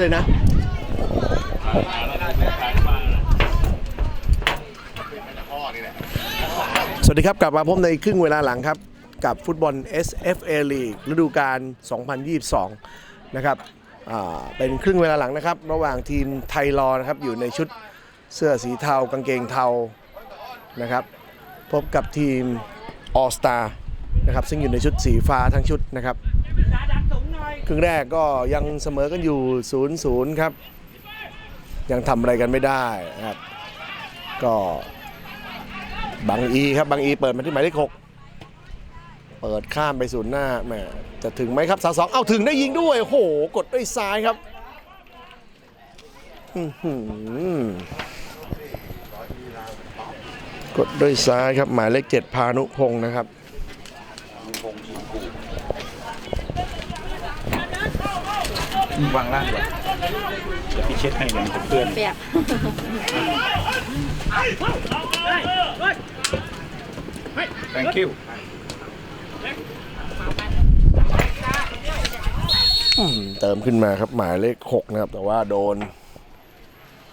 เลยนะสวัสดีครับ กลับมาพบในครึ่งเวลาหลังครับ กับฟุตบอล SFA League ฤดูกาล 2022 นะครับเป็นครึ่งเวลาหลังนะครับ ระหว่างทีมไทยรอนะครับ อยู่ในชุดเสื้อสีเทากางเกงเทานะครับ พบกับทีม All Star นะครับ ซึ่งอยู่ในชุดสีฟ้าทั้งชุดนะครับ ครึ่งแรกก็ยังเสมอกันอยู่0-0ครับ ยังทำอะไรกันไม่ได้นะครับ ก็บังอีครับบังอีเปิดมาที่หมายเลขหกเปิดข้ามไปศูนย์หน้าแหมจะถึงไหมครับสาสองเอาถึงได้ยิงด้วยโอ้โหกดด้วยซ้ายครับอื้อหือกดด้วยซ้ายครับ หมายเลขเจ็ดพานุพงศ์นะครับ วางล่างดีกว่าเดี๋ยวพี่เช็ดให้กันเพื่อน เปียก thank you อืมเติมขึ้นมาครับหมายเลข6นะครับ แต่ว่าโดน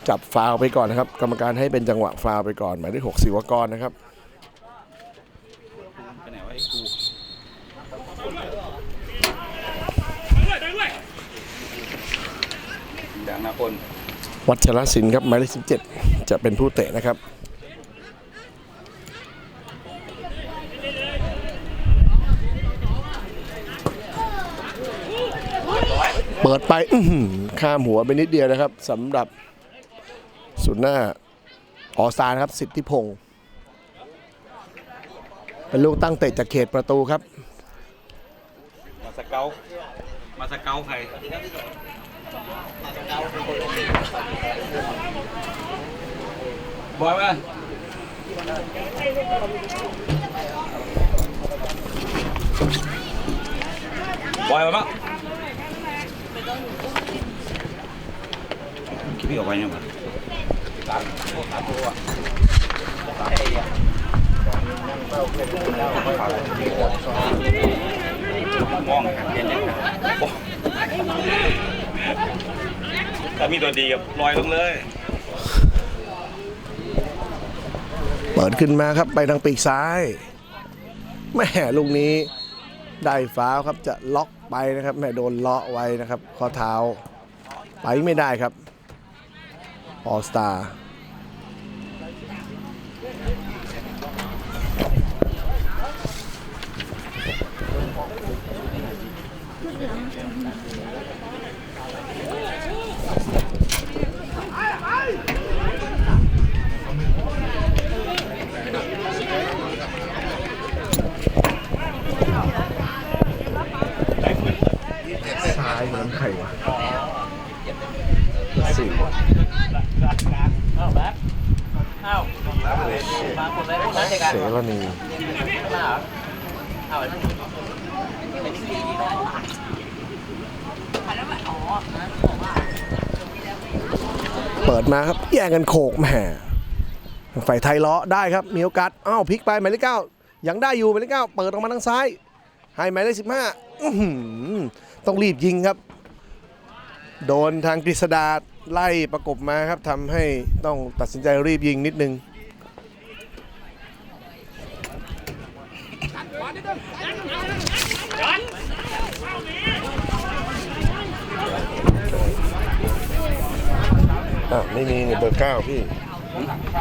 จับฟาวล์ไปก่อนนะครับ กรรมการให้เป็นจังหวะฟาวล์ไปก่อน หมายเลข6ศิวกรนะครับ ไปไหนวะไอ้กู ดังนะคนวัชรศิลป์ครับหมายเลข17จะเป็นผู้เตะนะครับเปิดไปอื้อหือข้ามหัวไปนิดเดียวนะครับสำหรับสุนย์หน้าออสตานะครับสิทธิพงศ์เป็นลูกตั้งเตะจากเขตประตูครับ มาสเกลมาสเกลใคร บอยมาบอยมาบ้ ถ้ามีตัวดีกับลอยลงเลยเปิดขึ้นมาครับไปทางปีกซ้ายแม่ลูกนี้ได้ฟ้าครับจะล็อกไปนะครับแม่โดนเลาะไว้นะครับ ข้อเท้าไปไม่ได้ครับออสตาร์ เสรณีเปิดมาครับแย่งกันโขกแหมฝ่ายไทยเลาะได้ครับ มีโอกาสอ้าวพลิกไปหมายเลขเก้ายังได้อยู่หมายเลขเก้าเปิดออกมาทางซ้าย ให้หมายเลขสิบห้าต้องรีบยิงครับ โดนทางกฤษดาไล่ประกบมาครับทำให้ต้องตัดสินใจรีบยิงนิดนึง อะไม่มีเนี่ยเบอร์เก้าพี่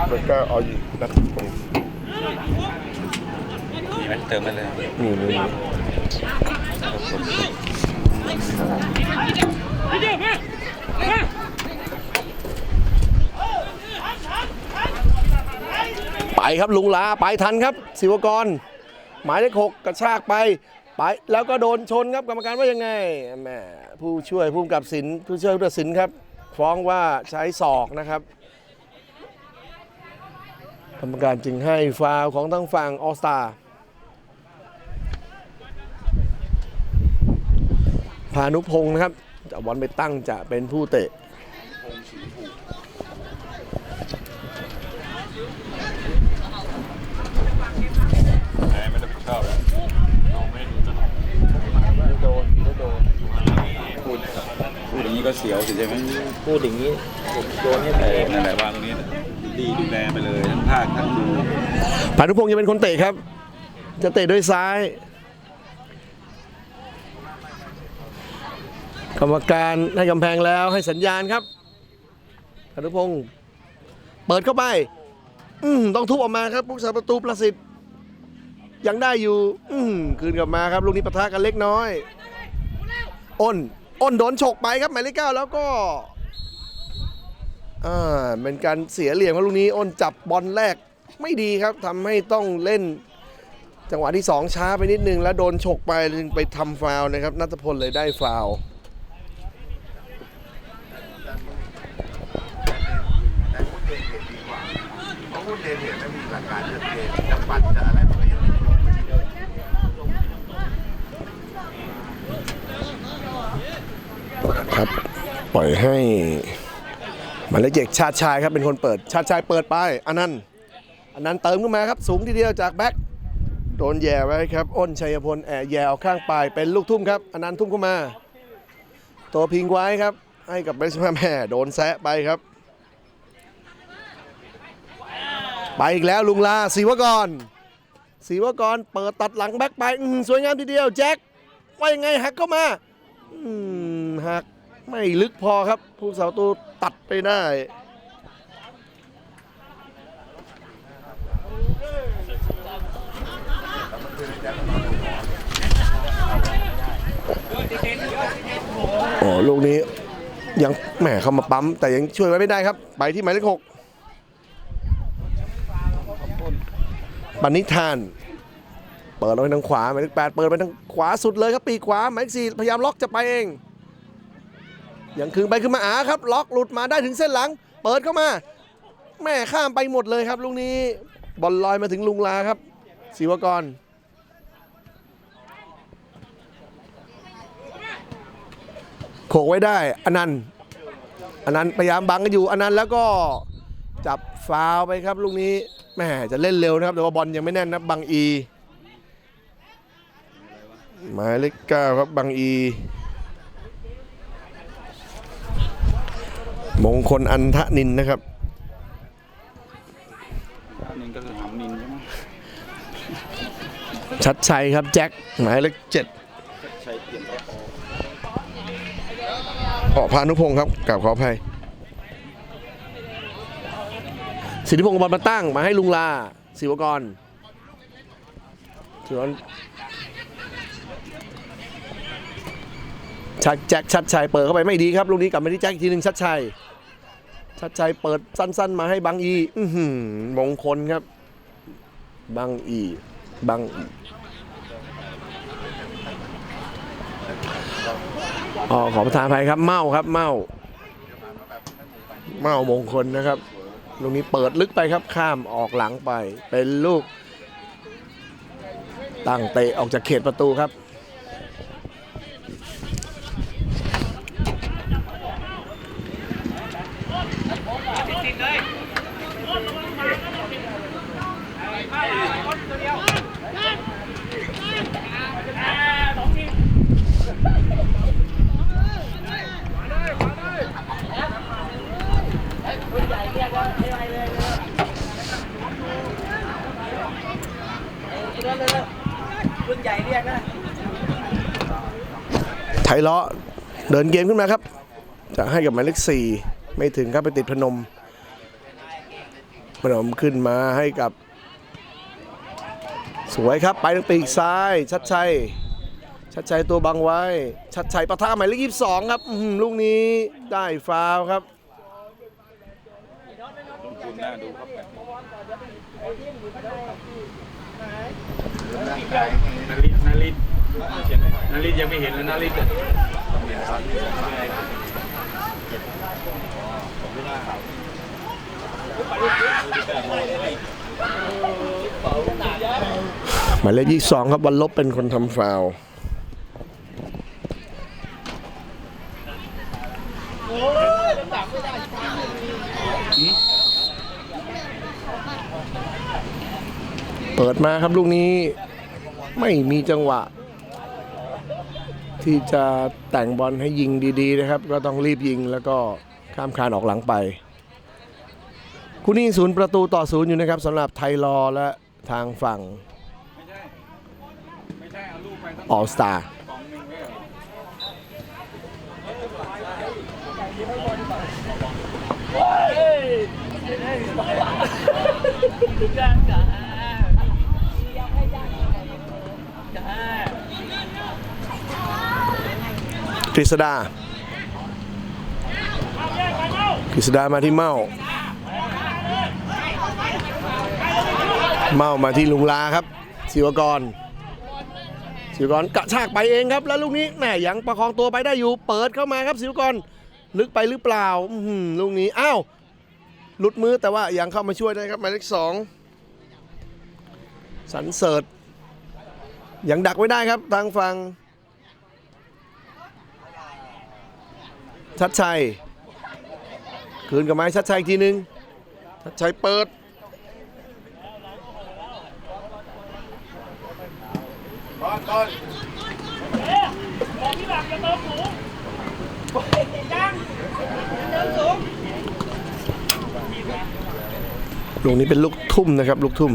เบอร์เก้าเอาอยู่นัดตรงมีไหมเติมมาเลยนี่นี่นี่ไปครับลุงลาไปทันครับ ศิวกร หมายเลขหกกระชากไปไปแล้วก็โดนชนครับกรรมการว่ายังไงแหมผู้ช่วยผู้กำกับสินผู้ช่วยผู้ตัดสินครับ ฟ้องว่าใช้ศอกนะครับกรรมการจึงให้ฟาวของทั้งฝั่งออสตาพานุพงศ์นะครับจะบอลไปตั้งจะเป็นผู้เตะไม่ได้ชอบแล้วเราไม่ดูตลอด โดนแล้วโดน พูดพูดอย่างนี้ ก็เสียวสิใช่ไหมพูดอย่างนี้โดนให้เอเตะอนั่นแหละวางตรงนี้นะดีดูแลไปเลยทั้งภาคทั้งดูพานุพงศ์จะเป็นคนเตะครับ จะเตะด้วยซ้าย กรรมการให้กำแพงแล้วให้สัญญาณครับพานุพงศ์เปิดเข้าไป อืมต้องทุบออกมาครับผู้สาประตูประสิทธิ์ยังได้อยู่ อืมคืนกลับมาครับลูกนี้ปะทะกันเล็กน้อย อ้น อ้นโดนฉกไปครับหมายเลขเก้าแล้วก็อ่าเป็นการเสียเหลี่ยมครับลูกนี้อ้นจับบอลแรกไม่ดีครับทำให้ต้องเล่น จังหวะที่ 2 ช้าไปนิดนึง แล้วโดนฉกไปไปทำฟาวนะครับนัทพลเลยได้ฟาวเพราะหุ้นเดนเนี่ยไม่มีหลักการชัดเจนจะปันจะอะไรมันก็ยังไม่รู้ ครับ ปล่อยให้หมายเลขเจ็ดชาติชายครับเป็นคนเปิด ชาติชายเปิดไปอันนั้นอันนั้นเติมขึ้นมาครับ สูงทีเดียวจากแบ็คโดนแย่ไว้ครับอ้นชัยพลแอบแย่เอาข้างปลายเป็นลูกทุ่มครับอันนั้นทุ่มเข้ามา ตัวพิงไว้ครับ ให้กับเบสมแม่โดนแซะไปครับ ไปอีกแล้วลุงลาศรีวกรศรีวกรเปิดตัดหลังแบ็คไปอื้อหือสวยงามทีเดียวแจ็คว่ายังไงหักเข้ามาอืมหัก ไม่ลึกพอครับ ผู้สาวตูตัดไปได้โอ้ลูกนี้ยังแหมเข้ามาปั๊ม แต่ยังช่วยไว้ไม่ได้ครับ ไปที่หมายเลขหกปณิธาน เปิดลงไปทางขวาหมายเลขแปดเปิดไปทางขวาสุดเลยครับ ปีกขวาหมายเลขสี่พยายามล็อกจะไปเอง ยังคืนไปขึ้นมาอาครับ ล็อกหลุดมาได้ถึงเส้นหลัง เปิดเข้ามา แม่ข้ามไปหมดเลยครับลูกนี้บอลลอยมาถึงลุงลาครับศิวกรโขกไว้ได้อนันต์อนันต์พยายามบังกันอยู่อนันต์แล้วก็จับฟาวไปครับลูกนี้แม่จะเล่นเร็วนะครับ แต่ว่าบอลยังไม่แน่นนะบังอีหมายเลขเก้าครับบังอี มงคลอันทะนินนะครับนี่ก็คือหำนินใช่ไหมชัดชัยครับแจ็คหมายเลขเจ็ดใช้เปลี่ยนแค่ออกออกพานุพงศ์ครับกลับขออภัยสิทธิพงศ์บอลมาตั้งมาให้ลุงลาศิวกรส่วนชัดแจ็คชัดชัยเปิดเข้าไปไม่ดีครับลูกนี้กลับมาที่แจ็คอีกทีหนึ่งชัดชัย ชัดชัยเปิดสั้น ๆ มาให้บังอีอืมงคลครับบังอีบังอีอ๋อขอประทานภัยครับเมาครับ เมาเมามงคลนะครับลูกนี้เปิดลึกไปครับข้ามออกหลังไป เป็นลูก ตั้งเตะออกจากเขตประตูครับ รุ่นใหญ่เรียกนะไทยเลาะเดินเกมขึ้นมาครับ จะให้กับหมายเลขสี่ไม่ถึงครับไปติดพนม พนมขึ้นมาให้กับ สวยครับไปทางปีกซ้าย ชัดชัยชัดชัยตัวบังไว้ ชัดชัยปะทะหมายเลขยี่สองครับอื้อหือลูกนี้ได้ฟาวล์ครับลงทุนน่าดูครับ นารินารินาริยังไม่เห็นเลยนาริหมายเลขยี่สองครับวันลบเป็นคนทำฟาวเปิดมาครับลูกนี้ ไม่มีจังหวะ ที่จะแต่งบอลให้ยิงดีๆนะครับ ก็ต้องรีบยิงแล้วก็ข้ามคานออกหลังไปคู่นี้ศูนย์ประตูต่อศูนย์อยู่นะครับสำหรับไทยรอและทางฝั่งไม่ใช่เอาลูกไปสักอสตากล่องหนึ่งเลยเหรอ กฤษดากฤษดามาที่เมาเมามาที่ลุงลาครับศิวกรศิวกรกระชากไปเองครับ แล้วลูกนี้แหมยังประคองตัวไปได้อยู่ เปิดเข้ามาครับศิวกรลึกไปหรือเปล่าลูกนี้อ้าวหลุดมือแต่ว่ายังเข้ามาช่วยได้ครับหมายเลขสองสันเสริฐ ยังดักไว้ได้ครับทางฝั่งชัดชัย คืนกับไม้ชัดชัยอีกทีนึง ชัดชัยเปิด ลูกนี้เป็นลูกทุ่มนะครับ ลูกทุ่ม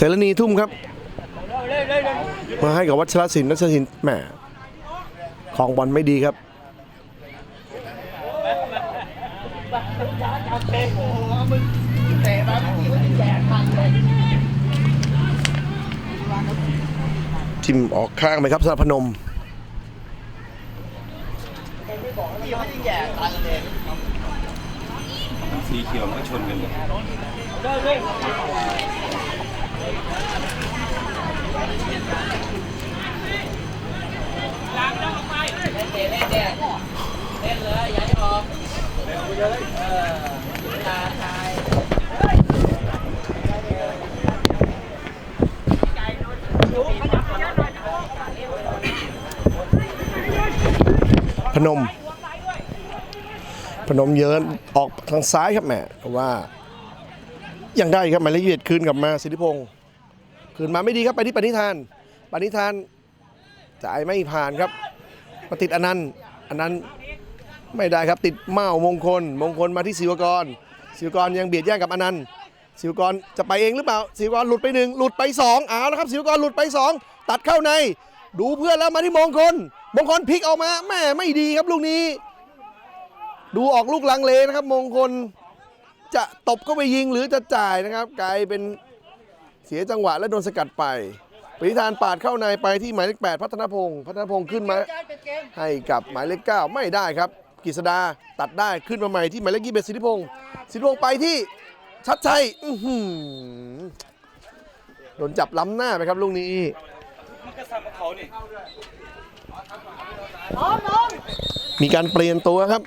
เสรณีทุ่มครับ มาให้กับวัชรศิลป์วัชรศิลป์แหมของบอลไม่ดีครับทิมออกข้างไปครับสำหรับพนมสีเขียวก็ชนกันเลย พนม พนมเยินออกทางซ้ายครับแม่ว่ายังได้ครับหมายเลขยี่สิบคืนกลับมาสิทธิพงศ์ คืนมาไม่ดีครับไปที่ปณิธาน ปณิธานจ่ายไม่ผ่านครับมาติดอนันต์อนันต์ไม่ได้ครับติดเมามงคล มงคลมาที่ศิวกรศิวกรยังเบียดแย่งกับอนันต์ศิวกรจะไปเองหรือเปล่าศิวกรหลุดไปหนึ่งหลุดไปสองเอาแล้วครับศิวกรหลุดไปสองตัดเข้าใน ดูเพื่อนแล้วมาที่มงคล มงคลพลิกออกมาแม่ไม่ดีครับลูกนี้ ดูออกลูกลังเลนะครับ มงคลจะตบเข้าไปยิงหรือจะจ่ายนะครับ กลายเป็น เสียจังหวะและโดนสกัดไปปริธานปาดเข้าในไปที่หมายเลข 8 พัฒนพงศ์พัฒนพงศ์ขึ้นมาให้กับหมายเลข 9 ไม่ได้ครับกฤษดาตัดได้ขึ้นมาใหม่ที่หมายเลขยี่สิบสิทธิพงศ์สิทธิพงศ์ไปที่ชัดชัยอืโดนจับล้ำหน้าไปครับลูกนี้มีการเปลี่ยนตัวครับ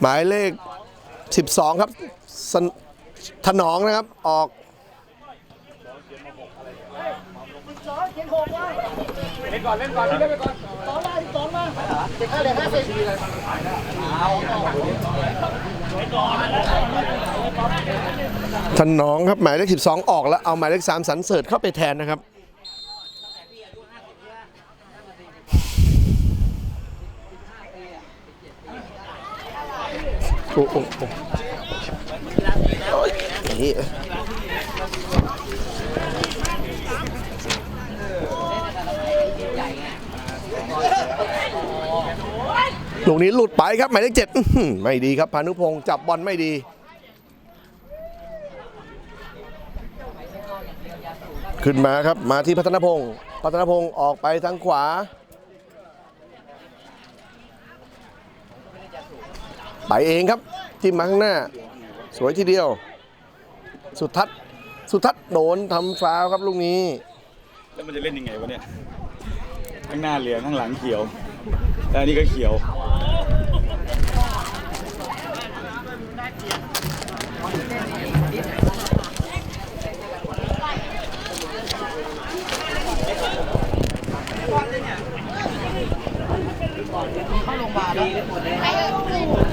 หมายเลข 12 ครับสน ถนองนะครับออกเล่นก่อนเล่นก่อนเล่นไปก่อนสองมาสองมาเด็กห้าเด็กห้าสิบถนองครับหมายเลข12องออกแล้วเอาหมายเลข3สันเสริฐเข้าไปแทนนะครับโอ้โหโอ้ นี่ลูกนี้หลุดไปครับหมายเลขเจ็ดไม่ดีครับพานุพงศ์จับบอลไม่ดี ขึ้นมาครับมาที่พัฒนพงศ์พัฒนพงศ์ออกไปทางขวา ไปเองครับจิ้มมาข้างหน้า สวยทีเดียว สุทัศน์สุทัศน์โดนทำฟาวครับลูกนี้ แล้วมันจะเล่นยังไงวะเนี่ย ข้างหน้าเหลืองข้างหลังเขียว แต่อันนี้ก็เขียว เข้าโรงพยาบาลแล้ว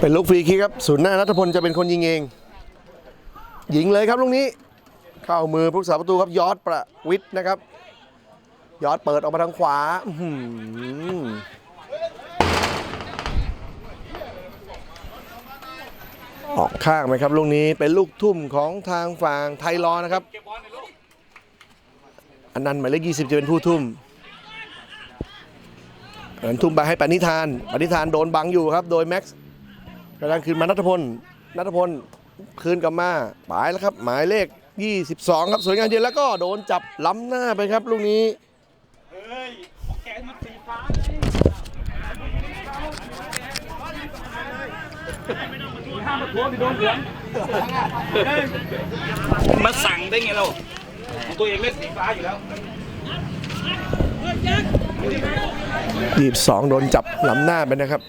เป็นลูกฟรีคิกครับศูนย์หน้านัทพลจะเป็นคนยิงเอง ยิงเลยครับลูกนี้ เข้ามือผู้สาประตูครับยอดประวิทย์นะครับ ยอดเปิดออกมาทางขวา ออกข้างไหมครับลูกนี้เป็นลูกทุ่มของทางฝั่งไทยรอนะครับอันนั้นหมายเลข20 จะเป็นผู้ทุ่มอันนั้นทุ่มไปให้ปณิธานปณิธานโดนบังอยู่ครับ โดยแม็กซ์กำลังคืนมานัทพลนัทพลคืนกลับมาปลายแล้วครับ หมายเลข 22 ครับสวยงามเดียวแล้วก็โดนจับล้ำหน้าไปครับลูกนี้ เฮ้ยแกน มันสีฟ้าห้ามมาทวงที่โดนเหลืองมาสั่งได้ไงเราของตัวเองเล่นสีฟ้าอยู่แล้ว22โดนจับล้ำหน้าไปนะครับ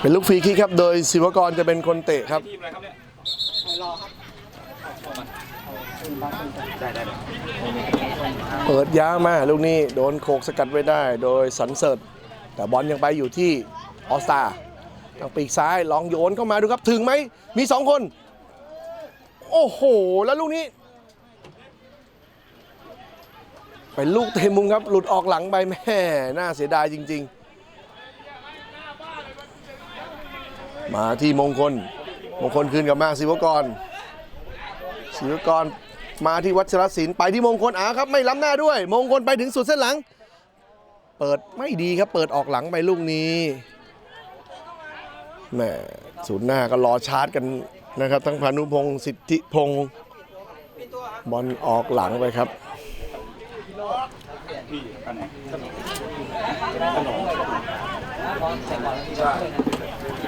เป็นลูกฟรีคิกครับ โดยศิวกรจะเป็นคนเตะครับ เปิดยาวมาลูกนี้โดนโขกสกัดไว้ได้ โดยสันเสริฐแต่บอลยังไปอยู่ที่ออสตาทางปีกซ้ายลองโยนเข้ามาดูครับถึงไหมมีสองคน โอ้โห แล้วลูกนี้เป็นลูกเตะมุมครับ หลุดออกหลังไปแม่น่าเสียดายจริง ๆ มาที่มงคล มงคลคืนกับมาศิวกรศิวกร มาที่วัชรศิลป์ไปที่มงคลอาครับไม่ล้ำหน้าด้วย มงคลไปถึงสุดเส้นหลัง เปิดไม่ดีครับเปิดออกหลังไปลูกนี้แหมศูนย์หน้าก็รอชาร์จกันนะครับ ทั้งพานุพงศ์สิทธิพงศ์บอลออกหลังไปครับพี่อันไหน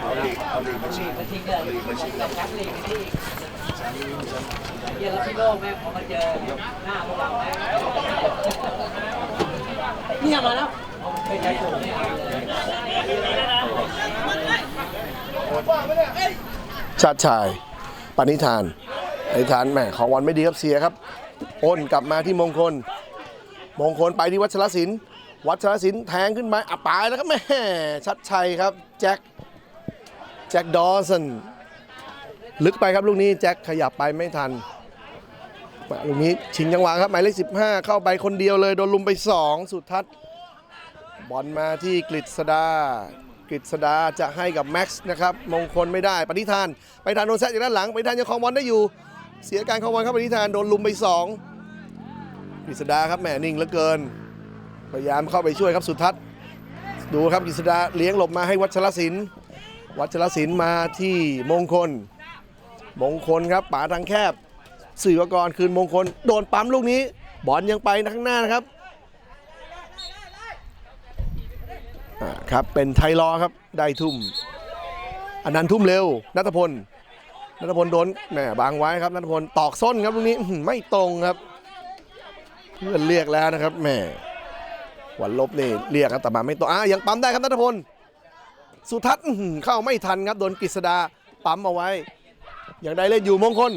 เอาลีกเอาลีกมาชิงลีกมาชิง เยี่ยแล้วพี่โลกแม่พอมาเจอหน้าพวกเราแม่เนี่ยมาแล้วเป็นใจสูงเนี่ยชาติชาย ปณิธานปณิธานแหมของวันไม่ดีครับเสียครับอ้นกลับมาที่มงคล มงคลไปที่วัชรศิลป์วัชรศิลป์แทงขึ้นไปอับปายแล้วครับแม่ชัดชัยครับ แจ็ค แจ็คดอสัน ลึกไปครับลูกนี้แจ็คขยับไปไม่ทันลูกนี้ชิงจังหวะครับหมายเลข15 เข้าไปคนเดียวเลยโดนลุมไป 2 สุดทัศบอลมาที่กฤษดากฤษดาจะให้กับแม็กซ์นะครับมงคลไม่ได้ปณิธานไปทานโดนแซะจากด้านหลังไปณิธานยังครองบอลได้อยู่ เสียการครองบอลครับปณิธานโดนลุมไปสองกฤษดาครับแหมนิ่งเหลือเกิน พยายามเข้าไปช่วยครับสุดทัศดูครับกฤษดาเลี้ยงหลบมาให้วัชรศิลป์วัชรศิลป์มาที่มงคล มงคลครับป่าทางแคบสื่อวกรคืนมงคล โดนปั๊มลูกนี้ บอลยังไปข้างหน้านะครับครับเป็นไทยรอครับได้ทุ่มอันนั้นทุ่มเร็วนัทพลนัทพลโดนแหมบางไว้ครับนัทพลตอกส้นครับลูกนี้ไม่ตรงครับ เพื่อนเรียกแล้วนะครับแหมหวันลบนี่เรียกครับแต่มาไม่ตรงอะยังปั๊มได้ครับนัทพลสุทัศน์เข้าไม่ทันครับโดนกฤษดาปั๊มเอาไว้ อยังได้เล่นอยู่มงคล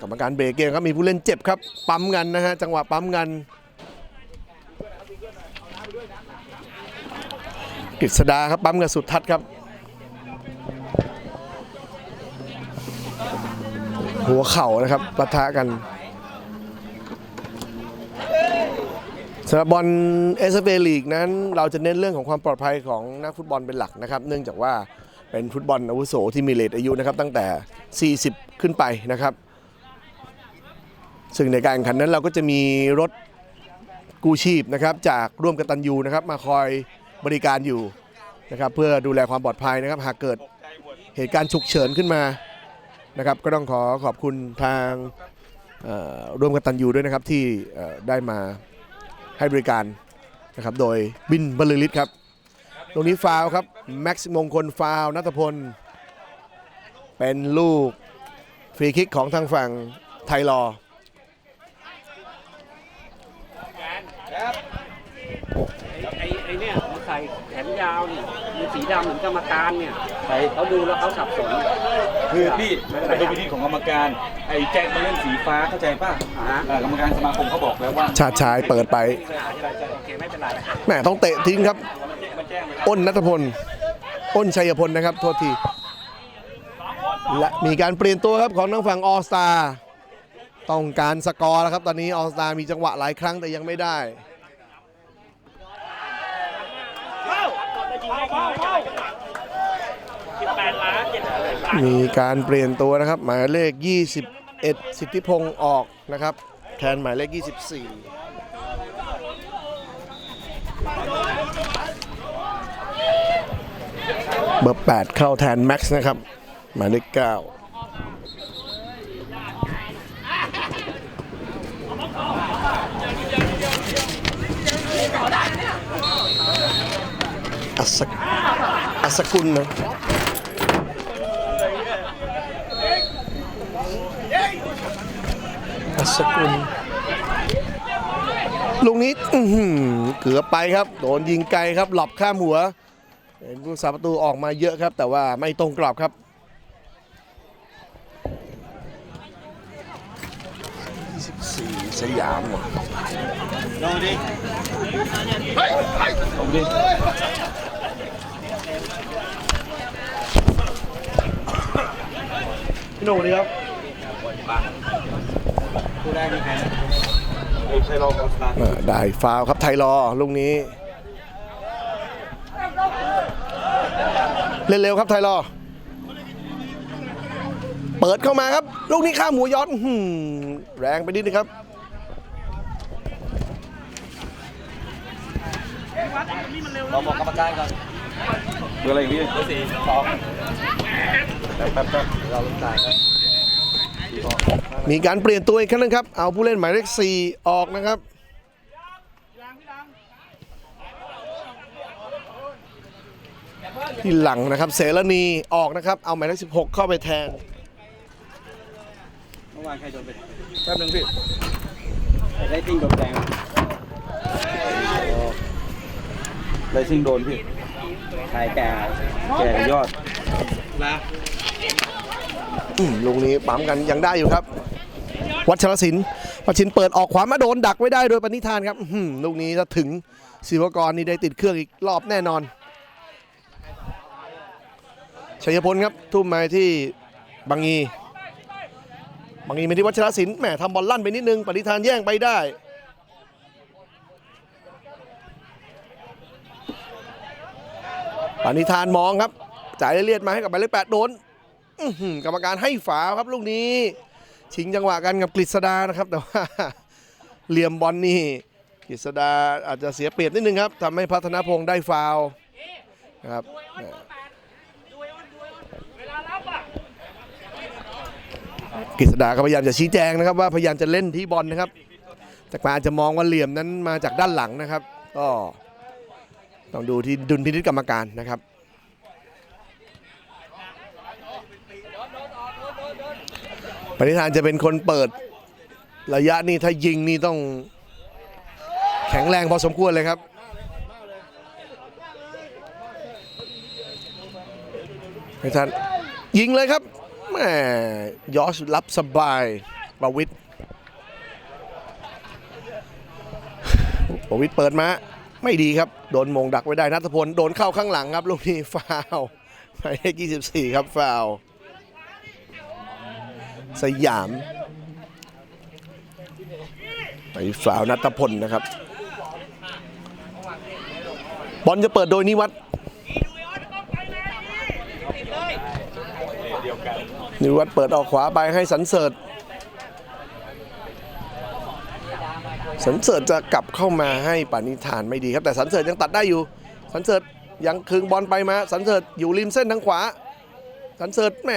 กรรมการเบรกเกมครับมีผู้เล่นเจ็บครับ ปั๊มกันนะฮะจังหวะปั๊มกันกฤษดาครับปั๊มกับสุดทัศครับ หัวเข่านะครับปะทะกันสำหรับบอลเอสเอลีกนั้น เราจะเน้นเรื่องของความปลอดภัยของนักฟุตบอลเป็นหลักนะครับ เนื่องจากว่า เป็นฟุตบอลอาวุโสที่มีเลทอายุนะครับตั้งแต่ 40 ขึ้นไปนะครับ ซึ่งในการแข่งขันนั้นเราก็จะมีรถกู้ชีพนะครับ จากร่วมกตันยูนะครับ มาคอยบริการอยู่นะครับ เพื่อดูแลความปลอดภัยนะครับ หากเกิดเหตุการณ์ฉุกเฉินขึ้นมานะครับ ก็ต้องขอขอบคุณทางร่วมกตันยูด้วยนะครับที่ได้มาให้บริการนะครับ โดยบินบรรลือฤทธิ์ครับ ตรงนี้ฟาวครับแม็กซ์มงคลฟาวนัทพล เป็นลูกฟรีคิกของทางฝั่งไทยรอไอ้เนี่ย นใส่แขนยาวเนี่ยมีสีดำเหมือนกรรมการเนี่ยเขาดูแล้วเขาสับสนคือพี่มันเป็นวิธีของกรรมการ ไอ้แจ็คมันเล่นสีฟ้าเข้าใจป่ะอ่าฮะเออกรรมการสมาคมเขาบอกแล้วว่าชาติชายเปิดไปโอเคไม่เป็นไรแหมต้องเตะทิ้งครับมันแจ้งไปอ้นนัทพล อ้นชัยพลนะครับ โทษที และมีการเปลี่ยนตัวครับของทางฝั่งออสตาต้องการสกอร์แล้วครับ ตอนนี้ออสตามีจังหวะหลายครั้งแต่ยังไม่ได้ มีการเปลี่ยนตัวนะครับหมายเลข 21 สิทธิพงศ์ออกนะครับ แทนหมายเลข 24เบอร์ 8 เข้าแทนแม็กซ์นะครับ หมายเลข9อัศกอัศกุลนะ อัศกุลลูกนี้อื้อหือเกือบไปครับ โดนยิงไกลครับหลบข้ามหัวเห็นผู้สาประตูออกมาเยอะครับ แต่ว่าไม่ตรงกรอบครับ24สยามดูดิดูดิพี่หนุ่มดีครับ ผู้ได้มีใครนะไอ้ไทยรองออสตาร์อ่าได้ฟาวล์ครับไทยรอลูกนี้เล่นเร็วครับไทยรอ เปิดเข้ามาครับ ลูกนี้ข้ามหัวย้อนอื้อหือแรงไปนิดนึงครับเราบอกกรรมการก่อนเบอร์อะไรอีกพี่เบอร์สี่สองแป๊บแป๊บแป๊บเราลุ้นจ่ายครับ มีการเปลี่ยนตัวอีกครั้งหนึงครับ เอาผู้เล่นหมายเลข4ออกนะครับที่หลังนะครับเสรณีออกนะครับ เอาหมายเลข16 เข้าไปแทนเมื่อวานใครโดนไปแป๊บนึงพี่ได้ติ้งโดนแดงไรซิงโดนพี่ชายแก่แก่ยอดอืม ลูกนี้ปั๊มกันยังได้อยู่ครับ วัชรศิลป์วัชินทร์เปิดออกขวามาโดนดักไว้ได้โดยปณิธานครับลูกนี้ถ้าถึงศิวกรนี่ได้ติดเครื่องอีกรอบแน่นอนชัยพลครับทุ่มมาที่บางงีบางงีมาที่วัชรศิลป์แหมทำบอลลั่นไปนิดนึงปณิธานแย่งไปได้ปณิธานมองครับจ่ายเลียดมาให้กับหมายเลขแปดโดน อื้อหือกรรมการให้ฝาวครับลูกนี้ ชิงจังหวะกันกับกฤษดานะครับ แต่ว่าเหลี่ยมบอลนี่กฤษดาอาจจะเสียเปรียบนิดนึงครับทำให้พัฒนาพงศ์ได้ฟาวนะครับกฤษดาก็พยายามจะชี้แจงนะครับ ว่าพยายามจะเล่นที่บอลนะครับ แต่มาอาจจะมองว่าเหลี่ยมนั้นมาจากด้านหลังนะครับ ก็ต้องดูที่ดุลพินิจกรรมการนะครับ ปณิธานจะเป็นคนเปิด ระยะนี้ถ้ายิงนี่ต้องแข็งแรงพอสมควรเลยครับปณิธานยิงเลยครับแหม่ยอชรับสบายประวิทย์ประวิทย์เปิดมาไม่ดีครับ โดนมงดักไว้ได้นัทพล โดนเข้าข้างหลังครับ ลูกนี้ฟาวหมายเลข24 ครับฟาวล์ สยาม ไปฝาวนัตพลนะครับ บอลจะเปิดโดยนิวัตนิวัตเปิดออกขวาไปให้สันเสริฐสันเสริฐจะกลับเข้ามาให้ปานิธานไม่ดีครับ แต่สันเสริฐยังตัดได้อยู่ สันเสริฐยังคืนบอลไปมา สันเสริฐอยู่ริมเส้นทางขวา สันเสริฐแหม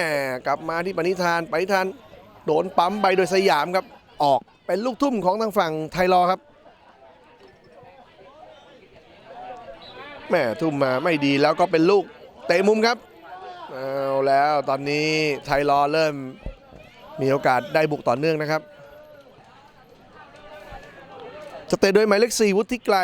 กลับมาที่ปณิธานปณิธานโดนปั๊มไปโดยสยามครับออกเป็นลูกทุ่มของทางฝั่งไทยรอครับแม่ทุ่มมาไม่ดีแล้วก็เป็นลูกเตะมุมครับเอาแล้วตอนนี้ไทยรอเริ่มมีโอกาสได้บุกต่อเนื่องนะครับจะเตะโดยหมายเลข4วุฒิไกล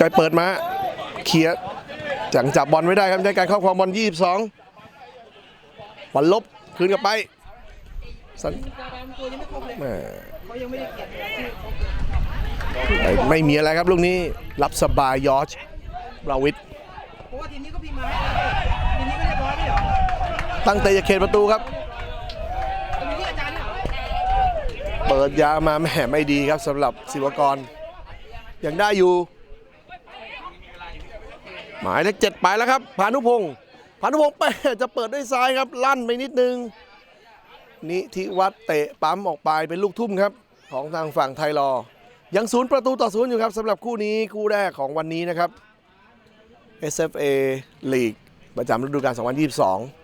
จอยเปิดมาเคลียร์จังจับบอลไม่ได้ครับได้การครอบครองบอล22บอลลบคืนกลับไปสันไม่ไม่มีอะไรครับลูกนี้รับสบายยอร์ชบราวิทตั้งเตะจะเขตประตูครับเนี่ยเปิดยามาแหมไม่ดีครับสำหรับศิวกร ยังได้อยู่ หมายเลขเจ็ดไปแล้วครับพานุพงศ์พานุพงศ์ไปจะเปิดด้วยซ้ายครับลั่นไปนิดนึง นิธิวัฒน์เตะปั๊มออกไปเป็นลูกทุ่มครับ ของทางฝั่งไทยรอ ยังศูนย์ประตูต่อศูนย์อยู่ครับสำหรับคู่นี้คู่แรกของวันนี้นะครับ SFA League ประจำฤดูกาล2022